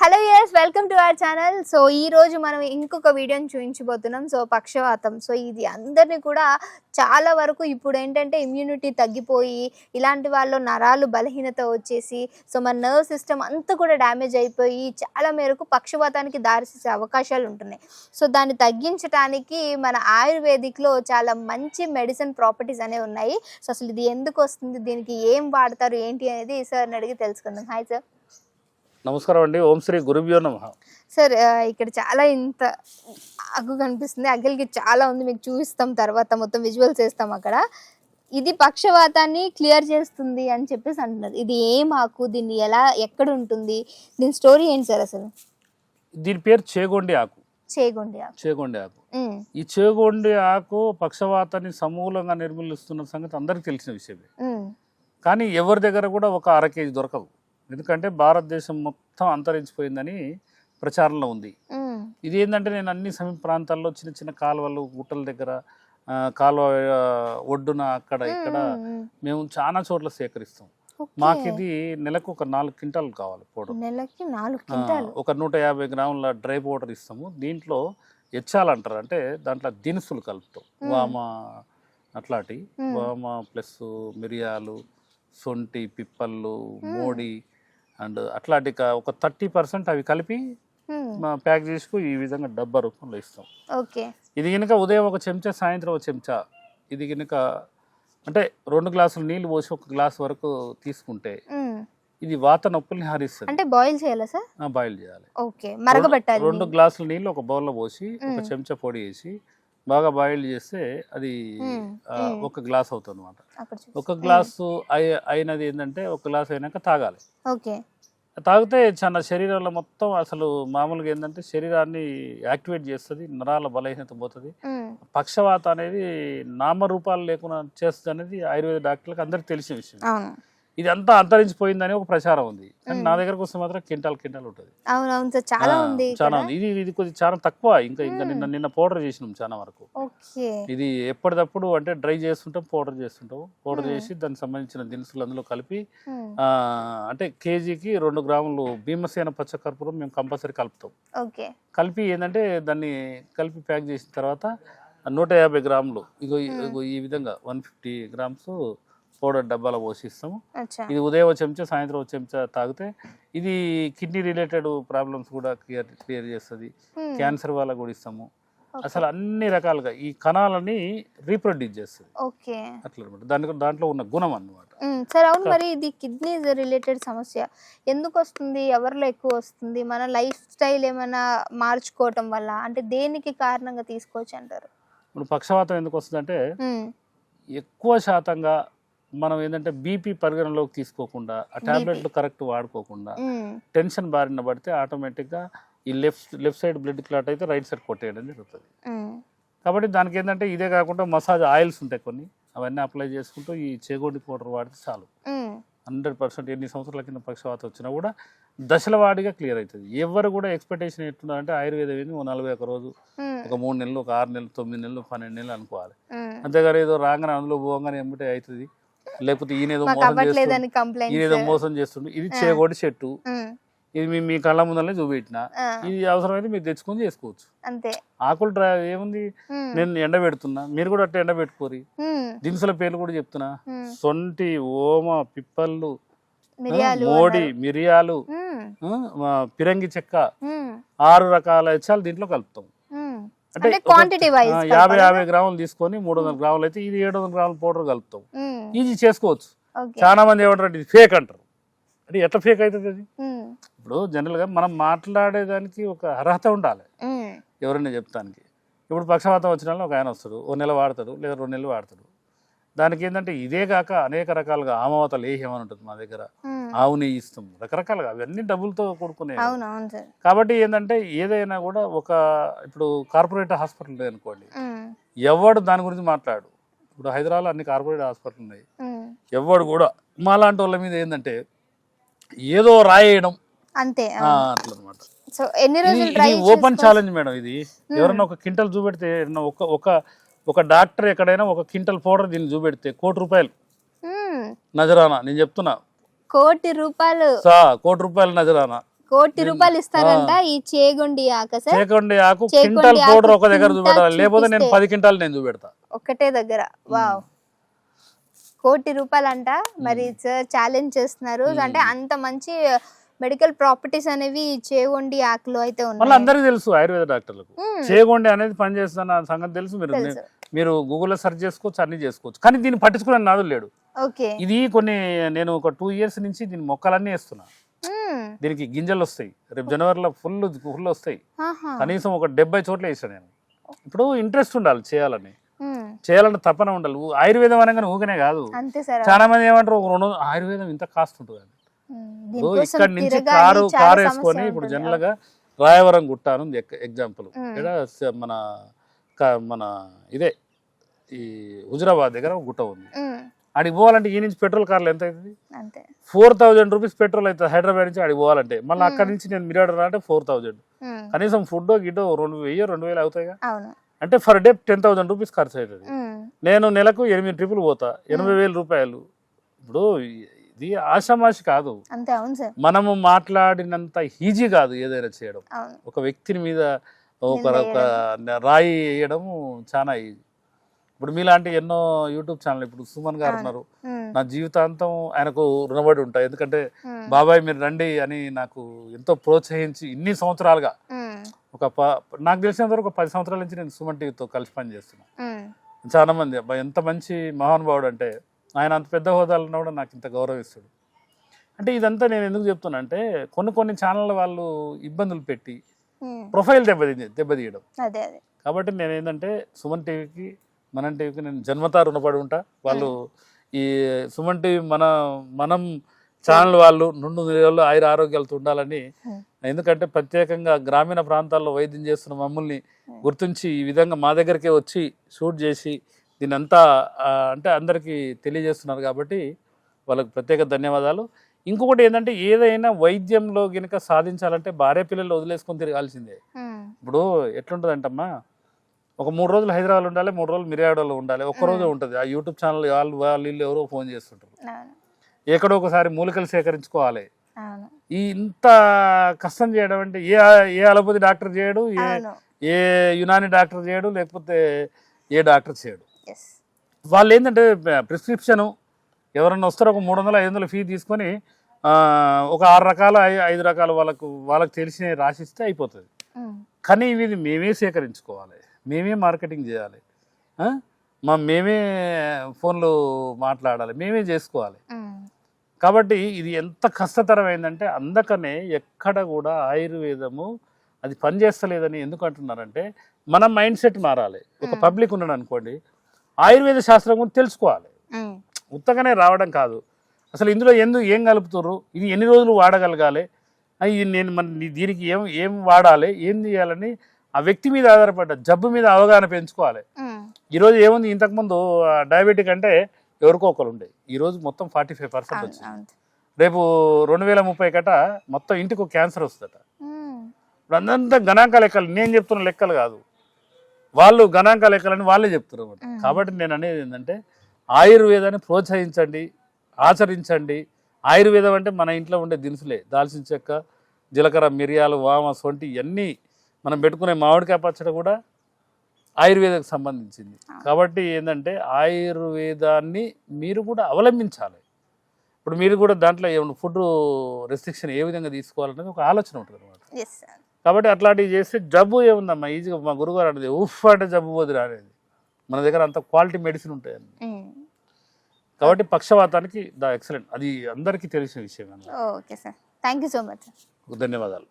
Hello yes welcome to our channel so ఈ రోజు మనం ఇంకొక వీడియోని చూపించబోతున్నాం. సో పక్షవాతం. సో ఇది అందరినీ కూడా చాలా వరకు ఇప్పుడు ఏంటంటే ఇమ్యూనిటీ తగ్గిపోయి ఇలాంటి వాళ్ళు నరాలు బలహీనత వచ్చేసి సో మన నర్వ్ సిస్టమ్ అంతా కూడా డ్యామేజ్ అయిపోయి చాలా మేరకు పక్షవాతానికి దారితీసే అవకాశాలు ఉంటున్నాయి. సో దాన్ని తగ్గించడానికి మన ఆయుర్వేదిక్లో చాలా మంచి మెడిసిన్ ప్రాపర్టీస్ అనేవి ఉన్నాయి. సో అసలు ఇది ఎందుకు వస్తుంది? దీనికి ఏం వాడతారు? ఏంటి అనేది సార్ని అడిగి తెలుసుకుందాం. హాయ్ సార్ నమస్కారం అండి. ఓం శ్రీ గురుభ్యో నమ. సార్ ఇక్కడ చాలా ఇంత అగ్గు కనిపిస్తుంది. అగ్గిలకి చాలా ఉంది. మీకు చూపిస్తాం తర్వాత. మొత్తం విజువల్స్ వేస్తాం అక్కడ. ఇది పక్షవాతాన్ని క్లియర్ చేస్తుంది అని చెప్పేసి అంటున్నారు. ఇది ఏం ఆకు? దీన్ని ఎలా ఎక్కడ ఉంటుంది? దీని స్టోరీ ఏంటి సార్ అసలు? దీని పేరు చేగొండి ఆకు. చేయగుండి ఆకు. చేగొండి ఆకు. ఈ చేగొండి ఆకు పక్షవాతాన్ని సమూలంగా నిర్మూలిస్తున్న సంగతి అందరికీ తెలిసిన విషయమే. కానీ ఎవరి దగ్గర కూడా ఒక అర కేజీ దొరకదు ఎందుకంటే భారతదేశం మొత్తం అంతరించిపోయిందని ప్రచారంలో ఉంది ఇది ఏంటంటే నేను అన్ని సమీప ప్రాంతాల్లో చిన్న చిన్న కాలువలు గుట్టల దగ్గర కాలువ ఒడ్డున అక్కడ ఇక్కడ. మేము చాలా చోట్ల సేకరిస్తాం. మాకు ఇది నెలకు ఒక నాలుగు క్వింటాలు కావాలి పౌడర్ నెలకి నాలుగు ఒక నూట యాభై గ్రాముల డ్రై పౌడర్ ఇస్తాము దీంట్లో ఎచ్చాలంటారు అంటే దాంట్లో దినుసులు కలుపుతాం. వామ అట్లాంటి. వామ ప్లస్ మిరియాలు సొంటి పిప్పళ్ళు మోడి అండ్ అట్లాంటి ఒక థర్టీ పర్సెంట్ అవి కలిపి ప్యాక్ చేసుకు ఈ విధంగా డబ్బా రూపంలో ఇస్తాం. ఓకే. ఇది కనుక ఉదయం ఒక చెంచా సాయంత్రం ఒక చెంచా. ఇది కనుక అంటే రెండు గ్లాసులు నీళ్ళు పోసి ఒక గ్లాస్ వరకు తీసుకుంటే. ఇది వాత నొప్పుల్ని హరిస్తుంది. అంటే బాయిల్ చేయాలా సార్? బాయిల్ చేయాలి. ఓకే. మరగబెట్టాలి రెండు గ్లాసుల నీళ్ళు ఒక బౌల్లో పోసి ఒక. చెంచా పొడి వేసి బాగా బాయిల్ చేస్తే అది. ఒక గ్లాస్ అవుతుంది అనమాట. ఒక గ్లాసు అయి- అయినది ఏంటంటే ఒక గ్లాస్ అయినాక తాగాలి. తాగితే చాలా శరీరంలో మొత్తం అసలు మామూలుగా ఏంటంటే శరీరాన్ని యాక్టివేట్ చేస్తుంది నరాల బలహీనత పోతుంది. పక్షవాత అనేది నామరూపాలు లేకుండా చేస్తుంది అనేది ఆయుర్వేద డాక్టర్లకు అందరికి తెలిసిన విషయం అవును ఇది అంతా అంతరించిపోయిందని ఒక ప్రచారం ఉంది. కానీ. నా దగ్గరకు వస్తే మాత్రం కింటాల్ కింటాల్ ఉంటుంది. సార్ చాలా ఉంది చాలా. ఉంది. ఇది ఇది కొద్దిగా చాలా తక్కువ. ఇంకా ఇంకా. నిన్న నిన్న పౌడర్ చేసినాం చాలా వరకు. ఇది ఎప్పటికప్పుడు అంటే డ్రై చేస్తుంటాం పౌడర్ చేస్తుంటాం. పౌడర్. చేసి దానికి సంబంధించిన దినుసులు అందులో కలిపి అంటే కేజీకి రెండు గ్రాములు భీమసేన పచ్చకర్పూరం మేము కంపల్సరీ కలుపుతాం. ఓకే. కలిపి ఏంటంటే దాన్ని కలిపి ప్యాక్ చేసిన తర్వాత నూట యాభై గ్రాములు. ఇగో ఈ విధంగా వన్ ఫిఫ్టీ గ్రామ్స్ పౌడర్ డబ్బాలో పోసిస్తాము అచ్చా. ఇది ఉదయం ఒక చెంచా సాయంత్రం ఒక చెంచా తాగితే ఇది కిడ్నీ రిలేటెడ్ ప్రాబ్లమ్స్ కూడా క్లియర్ క్లియర్ చేస్తుంది. క్యాన్సర్ వాళ్ళకు కూడా ఇస్తాము. అసలు అన్ని రకాలుగా ఈ కణాలని రీప్రొడ్యూస్ చేస్తుంది. ఓకే. అట్లా అనమాట దాని దాంట్లో ఉన్న గుణం అన్నమాట. సార్ అవును మరి ఇది కిడ్నీ రిలేటెడ్ సమస్య. ఎందుకు వస్తుంది? ఎవరిలో ఎక్కువ వస్తుంది? మన లైఫ్ స్టైల్ ఏమైనా మార్చుకోవటం వల్ల అంటే దేనికి కారణంగా తీసుకోవచ్చు అంటారు? ఇప్పుడు పక్షవాతం ఎందుకు వస్తుందంటే ఎక్కువ శాతంగా మనం ఏంటంటే బీపీ పరిగణలోకి తీసుకోకుండా ఆ టాబ్లెట్లు కరెక్ట్ వాడుకోకుండా టెన్షన్ బారిన పడితే ఆటోమేటిక్గా ఈ left left side blood clot అయితే రైట్ సైడ్ కొట్టేయడం జరుగుతుంది. కాబట్టి దానికి ఏంటంటే ఇదే కాకుండా మసాజ్ ఆయిల్స్ ఉంటాయి కొన్ని అవన్నీ అప్లై చేసుకుంటూ ఈ చేగోడి పౌడర్ వాడితే చాలు. హండ్రెడ్ పర్సెంట్ ఎన్ని సంవత్సరాల కింద పక్షవాతం వచ్చినా కూడా దశల వాడిగా క్లియర్ అవుతుంది. ఎవరు కూడా ఎక్స్పెక్టేషన్ ఎట్లుందంటే ఆయుర్వేదం ఏంది? ఓ నలభై ఒక రోజు ఒక మూడు నెలలు ఒక ఆరు నెలలు తొమ్మిది నెలలు పన్నెండు నెలలు అనుకోవాలి. అంతేగాని ఏదో రాగానే అందులో పోగానే ఎమ్మటే అవుతుంది. లేకపోతే ఈయన ఏదో మాకు మోసం చేస్తుండు ఇది చేగోడి చెట్టు. ఇది మీ మీ కళ్ళ ముందరనే చూపెట్టిన. ఇది అవసరమైతే మీరు తెచ్చుకొని చేసుకోవచ్చు. అంతే. ఆకులు డ్రై ఏముంది? నేను ఎండబెడుతున్నా మీరు కూడా అట్లా ఎండబెట్టుకోరి ఉమ్, దినుసుల పేర్లు కూడా చెప్తున్నా. సొంటి ఓమ పిప్పళ్ళు మోడి. మిరియాలు పిరంగి చెక్క ఆరు రకాల ఎచ్చాలు దీంట్లో కలుపుతాం. అంటే క్వాంటిటీ వైజ్ యాభై యాభై గ్రాములు తీసుకొని మూడు వందల గ్రాములు అయితే ఇది ఏడు వందల గ్రాముల పౌడర్ కలుపుతాం. ఈజీ చేసుకోవచ్చు. చాలా మంది ఏమంటారు ఇది ఫేక్ అంటారు. అంటే ఎట్లా ఫేక్ అవుతుంది అది? ఇప్పుడు జనరల్గా మనం మాట్లాడేదానికి ఒక అర్హత ఉండాలి. ఎవరైనా చెప్తానికి. ఇప్పుడు పక్షవాతం వచ్చిన వాళ్ళు ఒక ఆయన వస్తాడు ఓ నెల వాడతాడు లేదా రెండు నెలలు వాడతాడు. దానికి ఏంటంటే ఇదే కాక అనేక రకాలుగా ఆమవత లేహ్యం అని ఉంటుంది మా దగ్గర. ఆవు నెయ్యి ఇస్తాం. రకరకాలుగా అవన్నీ డబ్బులతో కూడుకునే కాబట్టి ఏంటంటే ఏదైనా కూడా ఒక ఇప్పుడు కార్పొరేట్ హాస్పిటల్ అనుకోండి. ఎవడు దాని గురించి మాట్లాడు? ఇప్పుడు హైదరాబాద్లో అన్ని కార్పొరేట్ హాస్పిటల్ ఉన్నాయి. ఎవడు కూడా మాలాంటి వాళ్ళ మీద ఏంటంటే ఏదో రాయేయడం అంతే ఆ, అట్లా అనమాట సో ఎన్ని రోజులు ఓపెన్ ఛాలెంజ్ మేడం ఇది. ఎవరన్నా ఒక క్వింటల్ చూపెడితే ఒక ఒక ఒక డాక్టర్ ఎక్కడైనా ఒక క్వింటల్ పౌడర్ దీన్ని చూపెడితే కోటి రూపాయలు. నజరానా నేను చెప్తున్నా. కోటి రూపాయలు. సా కోటి రూపాయలు నజరానా. కోటి రూపాయలు ఇస్తారంట ఈ చేగుండి ఆక సార్. చేకండి ఆకు క్వింటాల్ పౌడర్ ఒక దగ్గర చూపెట్టాలి. లేకపోతే నేను. పది క్వింటాల్ నేను చూపెడతా. ఒక్కటే దగ్గర. వావ్. కోటి రూపాయలంట. మరి సార్ ఛాలెంజ్ చేస్తున్నారు. అంటే అంత మంచి మెడికల్ ప్రాపర్టీస్ అనేవి చేగొండి ఆకులో అయితే ఉన్నాయి. అందరికీ తెలుసు ఆయుర్వేద డాక్టర్లకు. చేగొండి అనేది పని చేస్తున్న సంగతి తెలుసు మీరు. మీరు గూగుల్లో సెర్చ్ చేసుకోవచ్చు అన్ని చేసుకోవచ్చు. కానీ దీన్ని పట్టించుకునే నాదు లేడు. ఓకే. ఇది కొన్ని నేను ఒక టూ ఇయర్స్ నుంచి దీని మొక్కలన్నీ వేస్తున్నా. దీనికి గింజలు వస్తాయి. రేపు జనవరిలో ఫుల్ ఫుల్ వస్తాయి. కనీసం ఒక డెబ్బై చోట్ల వేసాను నేను. ఇప్పుడు ఇంట్రెస్ట్ ఉండాలి చేయాలని. మ్మ్. చేయాలని తపన ఉండాలి. ఆయుర్వేదం అనగానే ఊకనే కాదు. చాలా మంది ఏమంటారు ఒక రెండు ఆయుర్వేదం ఇంత కాస్ట్ ఉంటుంది ఇక్కడ నుంచి కారు కారు వేసుకొని ఇప్పుడు. జనరల్గా రాయవరం గుట్ట అని ఉంది ఎగ్జాంపుల్. ఇక్కడ మన మన ఇదే ఈ హుజరాబాద్ దగ్గర ఒక గుట్ట ఉంది. అడిగి పోవాలంటే ఈ నుంచి పెట్రోల్ కార్లు ఎంత అవుతుంది? ఫోర్ థౌజండ్ రూపీస్ పెట్రోల్ అవుతుంది హైదరాబాద్ నుంచి అడిగి పోవాలంటే. మళ్ళీ అక్కడి నుంచి నేను మిరాడ అంటే ఫోర్ థౌజండ్. కనీసం ఫుడ్ గిడ్డో రెండు వెయ్యి రెండు వేలు అవుతాయిగా? అంటే for day ten thousand rupees ఖర్చు అవుతుంది. నేను నెలకు ఎనిమిది ట్రిపులు పోతా ఎనభై వేల రూపాయలు. ఇప్పుడు ఇది ఆషామాషి కాదు అంతే అవును సార్ మనము మాట్లాడినంత ఈజీ కాదు ఏదైనా చేయడం ఒక వ్యక్తిని మీద ఒక రాయి వేయడము చాలా ఈజీ ఇప్పుడు మీలాంటి ఎన్నో యూట్యూబ్ ఛానల్ ఇప్పుడు సుమన్ గారు. ఉన్నారు. నా జీవితాంతం ఆయనకు రుణపడి ఉంటాయి ఎందుకంటే. బాబాయ్ మీరు రండి అని నాకు ఎంతో ప్రోత్సహించి ఇన్ని సంవత్సరాలుగా. ఒక నాకు తెలిసినంత వరకు ఒక పది సంవత్సరాల నుంచి నేను సుమన్ టీవీతో కలిసి పనిచేస్తున్నాను మ్మ్. చాలా మంది ఎంత మంచి మహానుభావుడు అంటే ఆయన అంత పెద్ద హోదాలో ఉన్నా కూడా నాకు ఇంత గౌరవిస్తాడు. అంటే ఇదంతా నేను ఎందుకు చెప్తున్నా అంటే కొన్ని కొన్ని ఛానళ్ళ వాళ్ళు ఇబ్బందులు పెట్టి. ప్రొఫైల్ దెబ్బతీ దెబ్బతీయడం కాబట్టి నేను ఏంటంటే సుమన్ టీవీకి మనం టీవీకి నేను జన్మతా రుణపడి ఉంటా. వాళ్ళు ఈ సుమన్ టీవీ మన మనం ఛానల్ వాళ్ళు నుండు నిలయాల్లో ఆయుర ఆరోగ్యాలతో ఉండాలని. ఎందుకంటే ప్రత్యేకంగా గ్రామీణ ప్రాంతాల్లో వైద్యం చేస్తున్న మమ్మల్ని గుర్తించి ఈ విధంగా మా దగ్గరికే వచ్చి షూట్ చేసి దీని అంతా అంటే అందరికీ తెలియజేస్తున్నారు కాబట్టి వాళ్ళకి ప్రత్యేక ధన్యవాదాలు. ఇంకొకటి ఏంటంటే ఏదైనా వైద్యంలో గినక సాధించాలంటే భార్య పిల్లలు వదిలేసుకొని తిరగాల్సిందే. ఇప్పుడు ఎట్లుంటుందంటమ్మా? ఒక మూడు రోజులు హైదరాబాద్ ఉండాలి మూడు రోజులు మిర్యాడలో ఉండాలి. ఒక్క రోజే ఉంటుంది. ఆ యూట్యూబ్ ఛానల్ వాళ్ళు వాళ్ళు ఎవరో ఫోన్ చేస్తుంటారు. ఎక్కడో ఒకసారి మూలికలు సేకరించుకోవాలి. ఈ ఇంత కష్టం చేయడం అంటే ఏ ఏ అలోపతి డాక్టర్ చేయడు ఏ ఏ యునాని డాక్టర్ చేయడు లేకపోతే ఏ డాక్టర్ చేయడు. వాళ్ళు ఏంటంటే ప్రిస్క్రిప్షను ఎవరన్నా వస్తారో ఒక మూడు వందలు ఐదు వందల ఫీ తీసుకొని ఒక ఆరు రకాల ఐదు రకాల వాళ్ళకు వాళ్ళకి తెలిసిన రాసిస్తే అయిపోతుంది. కానీ ఇవి మేమే సేకరించుకోవాలి. మేమే మార్కెటింగ్ చేయాలి? మా మేమే ఫోన్లు మాట్లాడాలి. మేమే చేసుకోవాలి. కాబట్టి ఇది ఎంత కష్టతరమైందంటే అందుకనే ఎక్కడ కూడా ఆయుర్వేదము అది పనిచేస్తలేదని ఎందుకు అంటున్నారంటే మన మైండ్ సెట్ మారాలి. ఒక మ్మ్. పబ్లిక్ ఉన్నాడు అనుకోండి ఆయుర్వేద శాస్త్రం గురించి తెలుసుకోవాలి. ఉత్తగానే రావడం కాదు. అసలు ఇందులో ఎందుకు ఏం కలుపుతుర్రు? ఇది ఎన్ని రోజులు వాడగలగాలి? ఇది నేను మన దీనికి ఏం ఏం వాడాలి? ఏం చేయాలని ఆ వ్యక్తి మీద ఆధారపడ్డ జబ్బు మీద అవగాహన పెంచుకోవాలి. ఈరోజు ఏముంది? ఇంతకుముందు డయాబెటిక్ అంటే ఎవరికో ఒకరు ఉండే. ఈరోజు మొత్తం ఫార్టీ ఫైవ్ పర్సెంట్ వచ్చింది. రేపు రెండు వేల ముప్పై కట మొత్తం ఇంటికి క్యాన్సర్ వస్తుందట. ఇప్పుడు అంతా గణాంక లెక్కలు నేను చెప్తున్న లెక్కలు కాదు. వాళ్ళు గణాంక లెక్కలని వాళ్ళే. మ్మ్. కాబట్టి నేను అనేది ఏంటంటే ఆయుర్వేదాన్ని ప్రోత్సహించండి ఆచరించండి. ఆయుర్వేదం అంటే మన ఇంట్లో ఉండే దినుసులే. దాల్చిన చెక్క జీలకర్ర మిరియాలు వామ సొంటి ఇవన్నీ మనం పెట్టుకునే మామిడికాయ పచ్చడి కూడా ఆయుర్వేదకు సంబంధించింది. కాబట్టి ఏంటంటే ఆయుర్వేదాన్ని మీరు కూడా అవలంబించాలి. ఇప్పుడు మీరు కూడా దాంట్లో ఏమైనా ఫుడ్ రెస్ట్రిక్షన్ ఏ విధంగా తీసుకోవాలనేది ఒక ఆలోచన ఉంటుంది అనమాట కాబట్టి అట్లాంటివి చేస్తే జబ్బు ఏముందమ్మా? ఈజీగా మా గురుగారు అనేది ఉఫ్ అంటే జబ్బు పోదురా అనేది మన దగ్గర అంత క్వాలిటీ మెడిసిన్ ఉంటాయండి కాబట్టి పక్షవాతానికి ద ఎక్సలెంట్. అది అందరికీ తెలిసిన విషయం okay sir. Thank you so much. ధన్యవాదాలు.